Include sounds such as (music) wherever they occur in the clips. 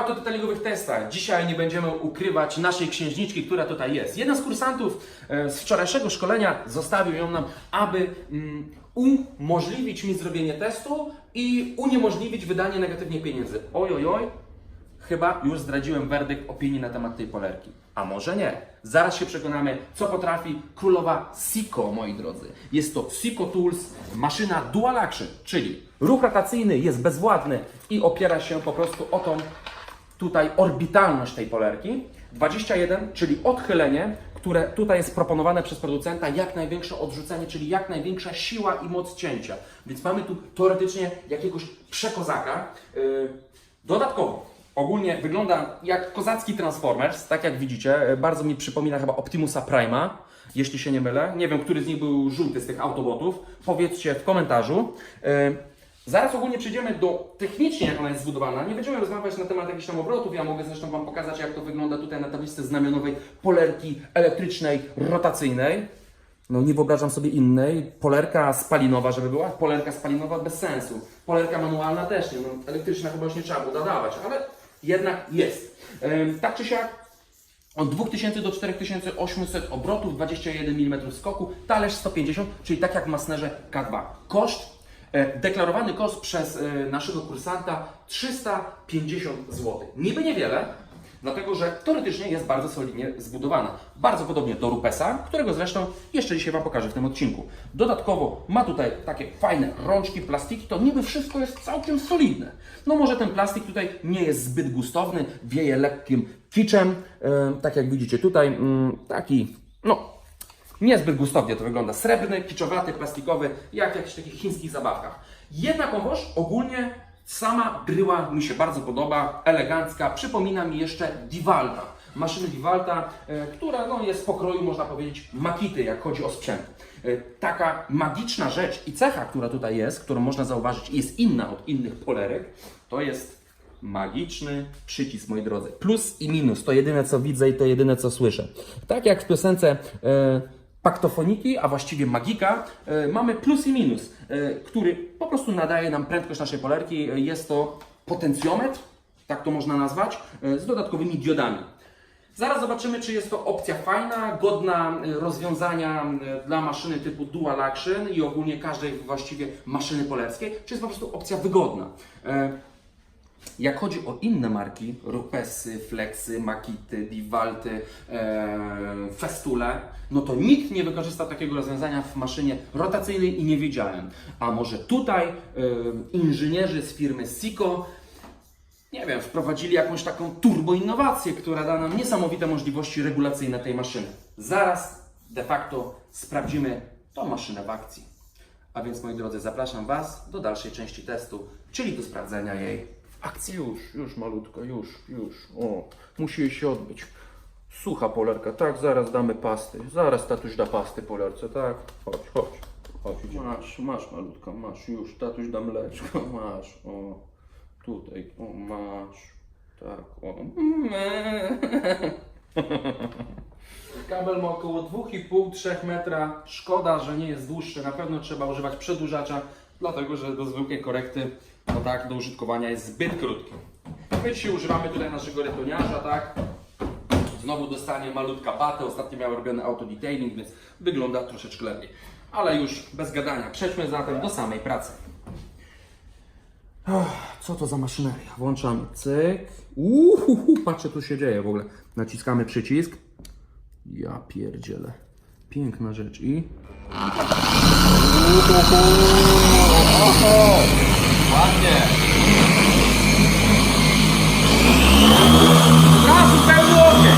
Autotetalingowych testach. Dzisiaj nie będziemy ukrywać naszej księżniczki, która tutaj jest. Jeden z kursantów e, z wczorajszego szkolenia zostawił ją nam, aby mm, umożliwić mi zrobienie testu i uniemożliwić wydanie negatywnie pieniędzy. Oj, oj, oj. Chyba już zdradziłem werdykt opinii na temat tej polerki. A może nie? Zaraz się przekonamy, co potrafi królowa Siko, moi drodzy. Jest to Siko Tools, maszyna Dual Action, czyli ruch rotacyjny jest bezwładny i opiera się po prostu o tą tutaj orbitalność tej polerki. 21, czyli odchylenie, które tutaj jest proponowane przez producenta, jak największe odrzucenie, czyli jak największa siła i moc cięcia. Więc mamy tu teoretycznie jakiegoś przekozaka. Yy, Dodatkowo, ogólnie wygląda jak kozacki Transformers, tak jak widzicie. E, Bardzo mi przypomina chyba Optimusa Prima, jeśli się nie mylę. Nie wiem, który z nich był żółty z tych autobotów. Powiedzcie w komentarzu. Zaraz ogólnie przejdziemy do technicznie, jak ona jest zbudowana. Nie będziemy rozmawiać na temat jakichś tam obrotów. Ja mogę zresztą Wam pokazać, jak to wygląda tutaj na tablicy znamionowej polerki elektrycznej, rotacyjnej. No nie wyobrażam sobie innej. Polerka spalinowa, żeby była. Polerka spalinowa bez sensu. Polerka manualna też nie. No, elektryczna chyba już nie trzeba było dodawać, ale jednak jest. Tak czy siak, od 2000 do 4800 obrotów, 21 mm skoku, talerz 150, czyli tak jak w Masnerze K2. Koszt, deklarowany koszt przez e, naszego kursanta 350 zł. Niby niewiele, dlatego że teoretycznie jest bardzo solidnie zbudowana. Bardzo podobnie do Rupesa, którego zresztą jeszcze dzisiaj Wam pokażę w tym odcinku. Dodatkowo ma tutaj takie fajne rączki, plastiki, to niby wszystko jest całkiem solidne. No może ten plastik tutaj nie jest zbyt gustowny, wieje lekkim kiczem, e, tak jak widzicie tutaj, mm, taki, no Niezbyt gustownie to wygląda. Srebrny, kiczowaty, plastikowy, jak w jakichś takich chińskich zabawkach. Jednak wąż ogólnie sama bryła mi się bardzo podoba, elegancka. Przypomina mi jeszcze Divalta. Maszyny Divalta, e, która no, jest w pokroju, można powiedzieć, Makity, jak chodzi o sprzęt. E, Taka magiczna rzecz i cecha, która tutaj jest, którą można zauważyć jest inna od innych polerek, to jest Magiczny przycisk, moi drodzy. Plus i minus, to jedyne co widzę i to jedyne co słyszę. Tak jak w piosence e, Paktofoniki, a właściwie Magika, e, mamy plus i minus, e, który po prostu nadaje nam prędkość naszej polerki. E, Jest to potencjometr, tak to można nazwać, z dodatkowymi diodami. Zaraz zobaczymy, czy jest to opcja fajna, godna rozwiązania dla maszyny typu Dual Action i ogólnie każdej właściwie maszyny polerskiej, czy jest po prostu opcja wygodna. Jak chodzi o inne marki, Rupesy, Flexy, Makity, Divalty, e, Festule, no to nikt nie wykorzysta takiego rozwiązania w maszynie rotacyjnej i nie widziałem. A może tutaj e, inżynierzy z firmy Siko, nie wiem, wprowadzili jakąś taką turboinnowację, która da nam niesamowite możliwości regulacyjne tej maszyny. Zaraz de facto sprawdzimy tą maszynę w akcji. A więc moi drodzy, zapraszam Was do dalszej części testu, czyli do sprawdzenia jej w akcji. Już, już malutko, już, już. O, musi jej się odbyć. Sucha polerka, tak, zaraz damy pasty. Zaraz tatuś da pasty polerce, tak? Chodź, chodź. Chodź, masz, masz malutko, masz już, tatuś da mleczko, (laughs) masz, o. Tutaj, o, masz. Tak, o. (laughs) Kabel ma około 2,5-3 metra. Szkoda, że nie jest dłuższy. Na pewno trzeba używać przedłużacza, dlatego że do zwykłej korekty, no tak, do użytkowania jest zbyt krótki. My dzisiaj używamy tutaj naszego retoniarza, tak? Znowu dostanie malutka batę. Ostatnio miał robiony autodetailing, więc wygląda troszeczkę lepiej. Ale już bez gadania. Przejdźmy zatem do samej pracy. Co to za maszyneria? Włączamy cyk. Uhuhu, patrzcie, co się dzieje w ogóle. Naciskamy przycisk. Ja pierdzielę. Piękna rzecz i... Uhuhu. Ładnie! Od razu pełny ogień!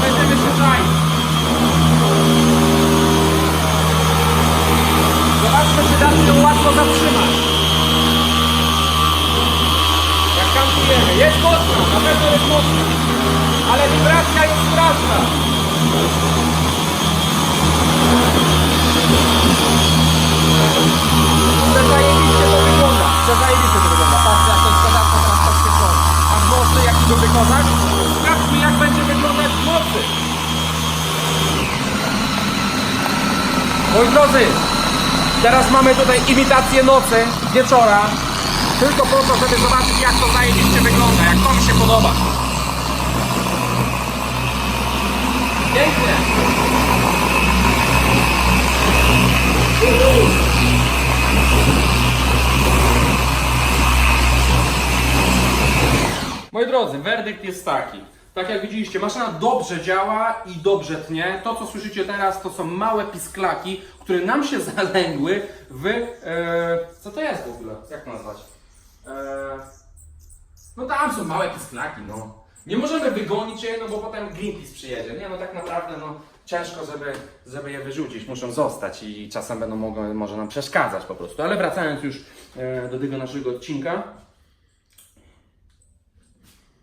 Będziemy się czaić. Zobaczmy, czy da się łatwo zatrzymać. Jak kampujemy. Jest mocna, na pewno jest mocna. Ale wibracja jest straszna. To wygląda. Przezajebiście to wygląda. Patrzcie, jak to jest kozacko teraz podświetlone. A w mocy jaki to wykonać? Sprawdźmy, jak będzie wyglądać w mocy. Moi drodzy, teraz mamy tutaj imitację nocy, wieczora. Tylko po to, żeby zobaczyć jak to zajebiście wygląda, jak to mi się podoba. Pięknie. Moi drodzy, werdykt jest taki. Tak jak widzieliście, maszyna dobrze działa i dobrze tnie. To, co słyszycie teraz, to są małe pisklaki, które nam się (laughs) zalęgły w... E, co to jest w ogóle? Jak to nazwać? E, no tam są małe pisklaki, no. Nie możemy wygonić je, no bo potem Greenpeace przyjedzie. Nie, no tak naprawdę, no ciężko, żeby, żeby je wyrzucić. Muszą zostać i czasem będą mogły, może nam przeszkadzać po prostu. Ale wracając już e, do tego naszego odcinka.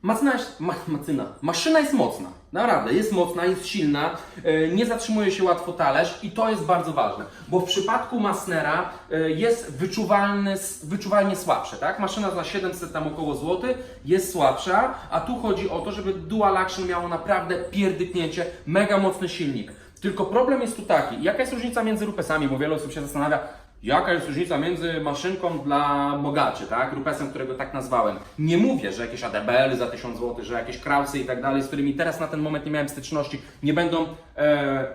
Macyna jest, ma, macyna. Maszyna jest mocna, naprawdę, jest mocna, jest silna, e, nie zatrzymuje się łatwo talerz i to jest bardzo ważne, bo w przypadku Masnera e, jest wyczuwalny, wyczuwalnie słabsze, tak? Maszyna za 700 tam około złoty jest słabsza, a tu chodzi o to, żeby Dual Action miało naprawdę pierdyknięcie, mega mocny silnik. Tylko problem jest tu taki, jaka jest różnica między rupesami, bo wiele osób się zastanawia, Jaka jest różnica między maszynką dla bogaczy, tak? Rupesem, którego tak nazwałem. Nie mówię, że jakieś ADBL za 1000 zł, że jakieś Krausy i tak dalej, z którymi teraz na ten moment nie miałem styczności, nie będą e,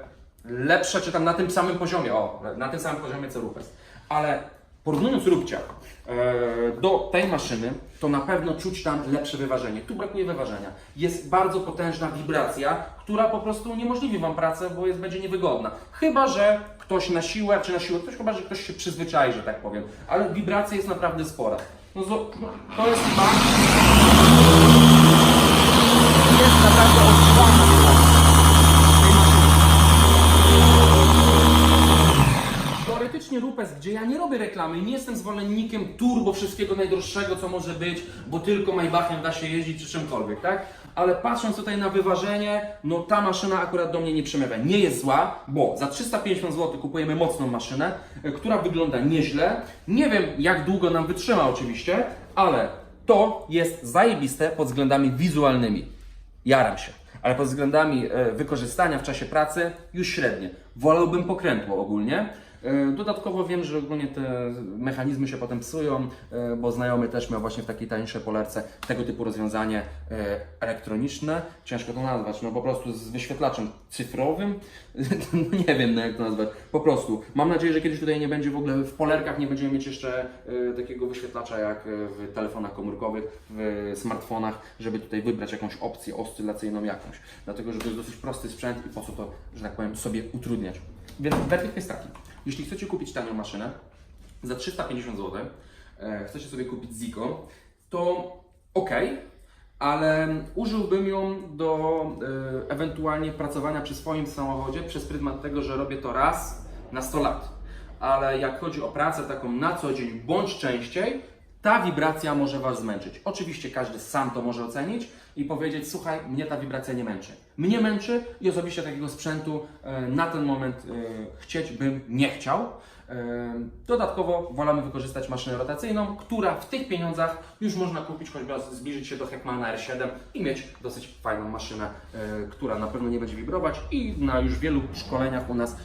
lepsze, czy tam na tym samym poziomie, o, na tym samym poziomie co Rupes. Ale porównując Rupcia e, do tej maszyny, to na pewno czuć tam lepsze wyważenie. Tu brakuje wyważenia. Jest bardzo potężna wibracja, która po prostu uniemożliwi Wam pracę, bo jest będzie niewygodna. Chyba, że ktoś na siłę, czy na siłę, ktoś chyba, że ktoś się przyzwyczai, że tak powiem. Ale wibracja jest naprawdę spora. No, to jest chyba... Jest naprawdę odczuwalna tej maszyny. Teoretycznie Rupes, gdzie ja nie robię reklamy, nie jestem zwolennikiem turbo wszystkiego najdroższego, co może być, bo tylko Maybachem da się jeździć czy czymkolwiek, tak? Ale patrząc tutaj na wyważenie, no ta maszyna akurat do mnie nie przemawia. Nie jest zła, bo za 350 zł kupujemy mocną maszynę, e, która wygląda nieźle. Nie wiem jak długo nam wytrzyma oczywiście, ale to jest zajebiste pod względami wizualnymi. Jaram się. Ale pod względami e, wykorzystania w czasie pracy już średnie. Wolałbym pokrętło ogólnie. E, Dodatkowo wiem, że ogólnie te mechanizmy się potem psują, e, bo znajomy też miał właśnie w takiej tańszej polerce tego typu rozwiązanie e, elektroniczne. Ciężko to nazwać, no po prostu z wyświetlaczem cyfrowym. (laughs) No nie wiem no jak to nazwać. Po prostu. Mam nadzieję, że kiedyś tutaj nie będzie w ogóle w polerkach nie będziemy mieć jeszcze takiego wyświetlacza jak w telefonach komórkowych, w smartfonach, żeby tutaj wybrać jakąś opcję oscylacyjną jakąś. Dlatego, że to jest dosyć prosty sprzęt i po co to, że tak powiem, sobie utrudniać. Więc werdykt jest taki. Jeśli chcecie kupić tanią maszynę za 350 zł, e, chcecie sobie kupić Zico, to ok, ale użyłbym ją do e, ewentualnie pracowania przy swoim samochodzie przez pryzmat tego, że robię to raz na 100 lat. Ale jak chodzi o pracę taką na co dzień bądź częściej, ta wibracja może Was zmęczyć. Oczywiście każdy sam to może ocenić i powiedzieć, słuchaj, mnie ta wibracja nie męczy. Mnie męczy i osobiście takiego sprzętu e, na ten moment e, chcieć bym nie chciał. E, Dodatkowo wolamy wykorzystać maszynę rotacyjną, która w tych pieniądzach już można kupić, choćby zbliżyć się do Heckmana R7 i mieć dosyć fajną maszynę, która na pewno nie będzie wibrować i na już wielu szkoleniach u nas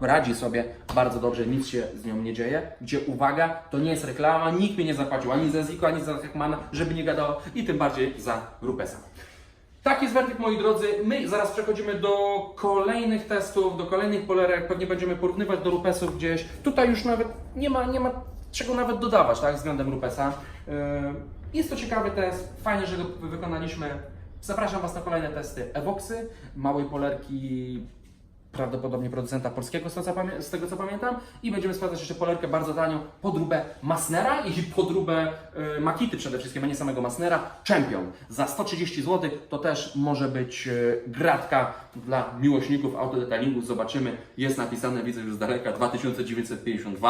radzi sobie bardzo dobrze, nic się z nią nie dzieje. Gdzie uwaga, to nie jest reklama, nikt mnie nie zapłacił ani za Zico, ani za Heckmana, żeby nie gadało i tym bardziej za Rupesa. Tak jest werdykt, moi drodzy. My zaraz przechodzimy do kolejnych testów, do kolejnych polerek. Pewnie będziemy porównywać do Rupesów gdzieś. Tutaj już nawet nie ma, nie ma czego nawet dodawać, tak, względem Rupesa. Yy, Jest to ciekawy test, fajnie, że go wykonaliśmy. Zapraszam Was na kolejne testy Evoxy, małej polerki prawdopodobnie producenta polskiego, z tego, co pamiętam. I będziemy sprawdzać jeszcze polerkę bardzo tanią, podróbę Masnera i podróbę y, Makity przede wszystkim, a nie samego Masnera, Champion. Za 130 zł to też może być y, gratka dla miłośników autodetailingu. Zobaczymy, jest napisane, widzę już z daleka, 2950 W.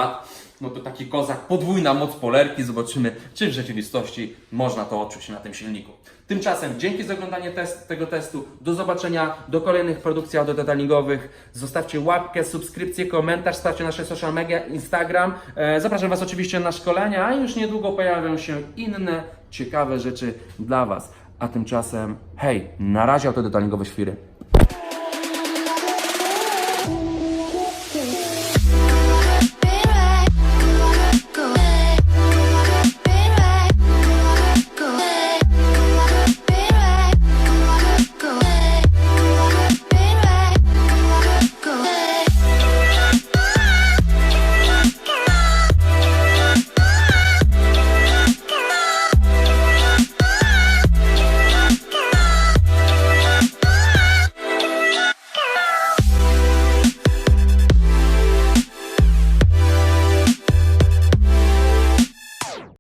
No to taki kozak, podwójna moc polerki. Zobaczymy, czy w rzeczywistości można to odczuć na tym silniku. Tymczasem dzięki za oglądanie test, tego testu. Do zobaczenia do kolejnych produkcji autodetailingowych. Zostawcie łapkę, subskrypcję, komentarz, sprawdźcie nasze social media, Instagram. E, zapraszam Was oczywiście na szkolenia, a już niedługo pojawią się inne ciekawe rzeczy dla Was. A tymczasem, hej, na razie autodetailingowe świry.